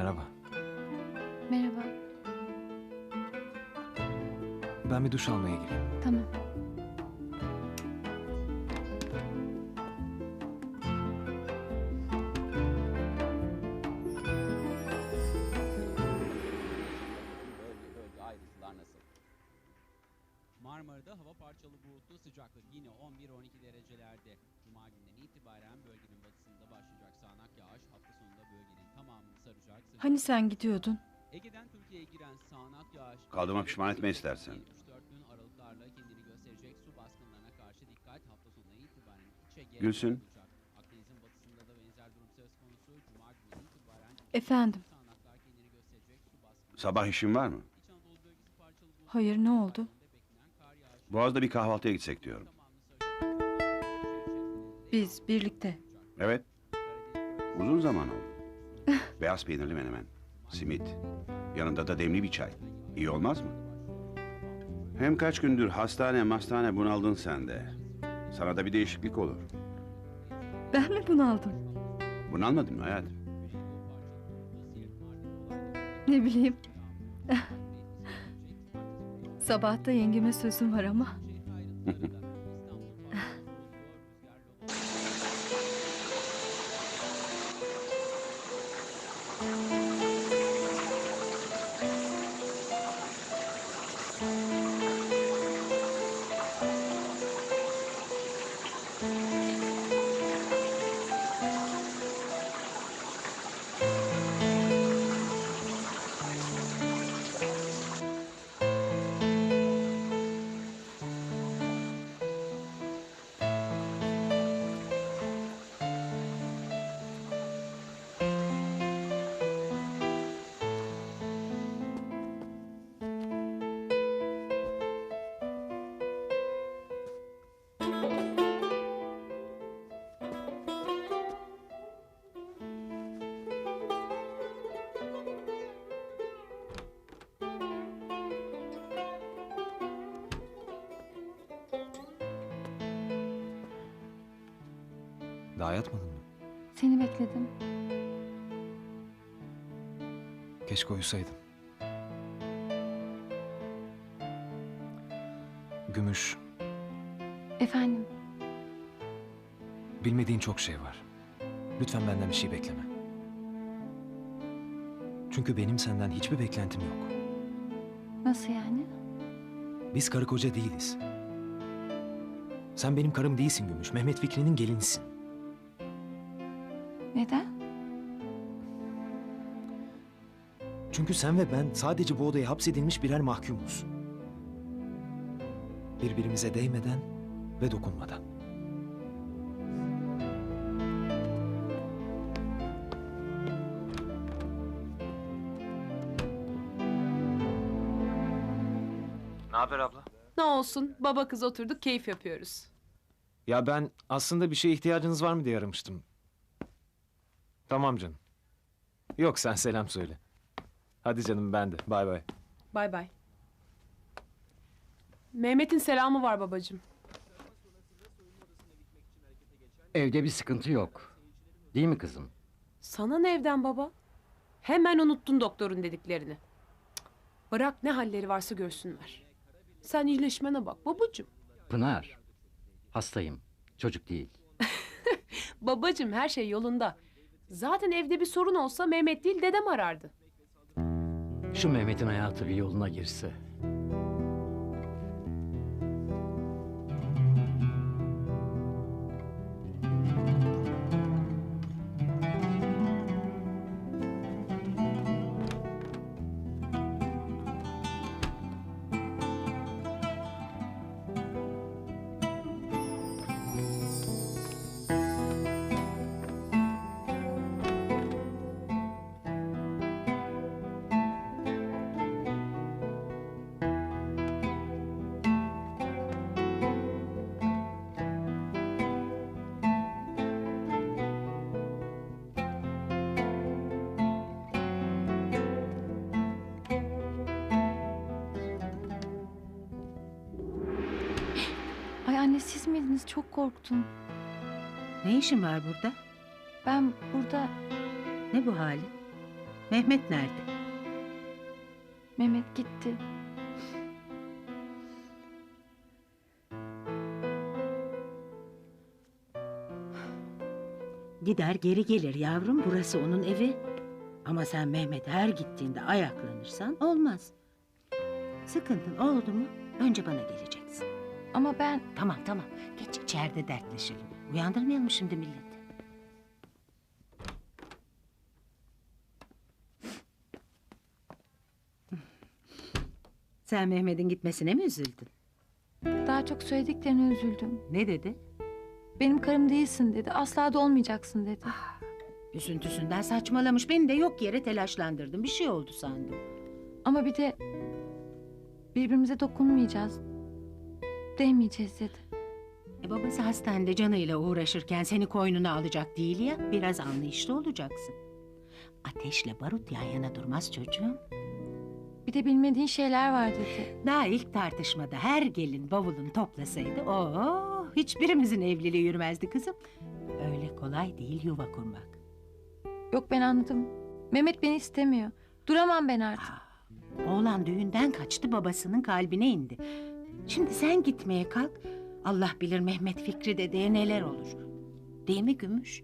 Merhaba. Merhaba. Ben bir duş almaya gireyim. Tamam. Parçalı bulutlu sıcaklık yine 11-12 derecelerde. Cuma günden itibaren bölgenin batısında başlayacak sağanak yağış hafta sonunda bölgenin tamamını saracak. Sıcaklık- Hani sen gidiyordun? Ege'den Türkiye'ye giren sağanak yağış... Kaldığıma pişman etme istersen. 3-4 gün aralıklarla kendini gösterecek su baskınlarına karşı dikkat hafta sonuna itibaren İç Ege Gülsün. Akdeniz'in batısında da benzer durum söz konusu. Cuma günden itibaren Efendim? Sabah işin var mı? Hayır ne oldu? Boğaz'da bir kahvaltıya gitsek diyorum. Biz birlikte. Evet. Uzun zaman oldu. Beyaz peynirli menemen. Simit. Yanında da demli bir çay. İyi olmaz mı? Hem kaç gündür hastane mastane bunaldın sen de. Sana da bir değişiklik olur. Ben mi bunaldım? Bunalmadın mı hayatım? Ne bileyim. Sabahta yengeme sözüm var ama. Daha yatmadın mı? Seni bekledim. Keşke uyusaydın. Gümüş, Efendim. bilmediğin çok şey var. Lütfen benden bir şey bekleme. Çünkü benim senden hiçbir beklentim yok. Nasıl yani? Biz karı koca değiliz. Sen benim karım değilsin Gümüş. Mehmet Fikri'nin gelinisin. Neden? Çünkü sen ve ben sadece bu odaya hapsedilmiş birer mahkumuz. Birbirimize değmeden ve dokunmadan. Ne haber abla? Ne olsun baba kız oturduk keyif yapıyoruz. Ya ben aslında bir şeye ihtiyacınız var mı diye aramıştım. Tamam canım. Yok sen selam söyle. Hadi canım ben de. Bay bay. Bay bay. Mehmet'in selamı var babacığım. Evde bir sıkıntı yok. Değil mi kızım? Sana ne evden baba? Hemen unuttun doktorun dediklerini. Cık, Bırak ne halleri varsa görsünler. Sen iyileşmene bak babacığım. Pınar. Hastayım. Çocuk değil. Babacığım her şey yolunda. Zaten evde bir sorun olsa Mehmet değil dedem arardı. Şu Mehmet'in hayatı bir yoluna girse. Miydiniz? Çok korktum. Ne işin var burada? Ben burada Ne bu halin? Mehmet nerede? Mehmet gitti. Gider geri gelir yavrum burası onun evi. Ama sen Mehmet her gittiğinde ayaklanırsan olmaz. Sıkıntın oldu mu önce bana geleceksin. Ama ben Tamam tamam geç içeride dertleşelim. Uyandırmayalım şimdi milleti. Sen Mehmet'in gitmesine mi üzüldün? daha çok söylediklerine üzüldüm. Ne dedi? Benim karım değilsin dedi. Asla da olmayacaksın dedi. Üzüntüsünden saçmalamış. Beni de yok yere telaşlandırdın. Bir şey oldu sandım. Ama bir de birbirimize dokunmayacağız. Değmeyeceğiz dedi. E babası hastanede canıyla uğraşırken seni koynuna alacak değil ya. Biraz anlayışlı olacaksın. Ateşle barut yan yana durmaz çocuğum. Bir de bilmediğin şeyler var dedi. Daha ilk tartışmada her gelin bavulunu toplasaydı o hiçbirimizin evliliği yürümezdi kızım. Öyle kolay değil yuva kurmak. Yok ben anladım. Mehmet beni istemiyor. Duramam ben artık. Oğlan düğünden kaçtı babasının kalbine indi. Şimdi sen gitmeye kalk. Allah bilir Mehmet Fikri dedeye neler olur. Değil mi Gümüş?